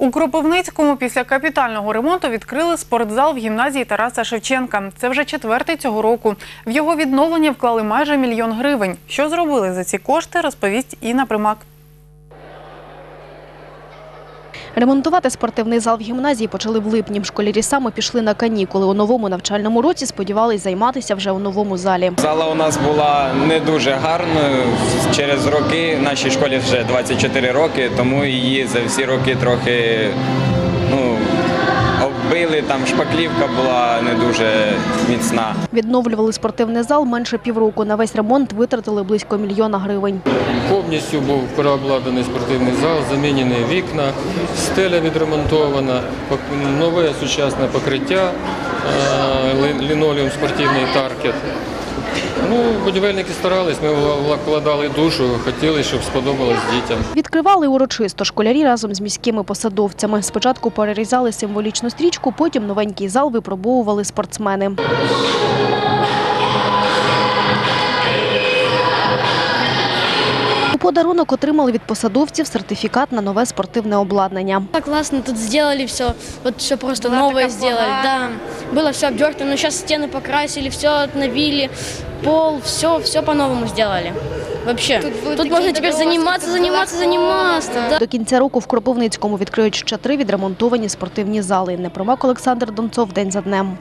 У Кропивницькому після капітального ремонту відкрили спортзал в гімназії Тараса Шевченка. Це вже четвертий цього року. В його відновлення вклали майже мільйон гривень. Що зробили за ці кошти, розповість Інна Примак. Ремонтувати спортивний зал в гімназії почали в липні. Школярі саме пішли на канікули. У новому навчальному році сподівались займатися вже у новому залі. Зала у нас була не дуже гарною. Через роки нашій школі вже 24 роки, тому її за всі роки трохи оббили. Там шпаклівка була не дуже міцна. Відновлювали спортивний зал менше півроку. На весь ремонт витратили близько мільйона гривень. Повністю був переобладнаний спортивний зал, замінені вікна, стеля відремонтована, нове сучасне покриття, е, лінолеум спортивний таркет. Ну, будівельники старались, ми вкладали душу, хотіли, щоб сподобалось дітям. Відкривали урочисто школярі разом з міськими посадовцями. Спочатку перерізали символічну стрічку, потім новенький зал випробовували спортсмени. Подарунок отримали від посадовців сертифікат на нове спортивне обладнання. Так классно, тут сделали все, вот все просто новое сделали, да. Было все обдерто, но сейчас стены покрасили, все обновили, пол, все, все по-новому сделали. Вообще, тут, можно теперь заниматься, заниматься, заниматься, да. До кінця року в Кропивницькому відкриють ще три відремонтовані спортивні зали. Непромак Олександр Донцов день за днем.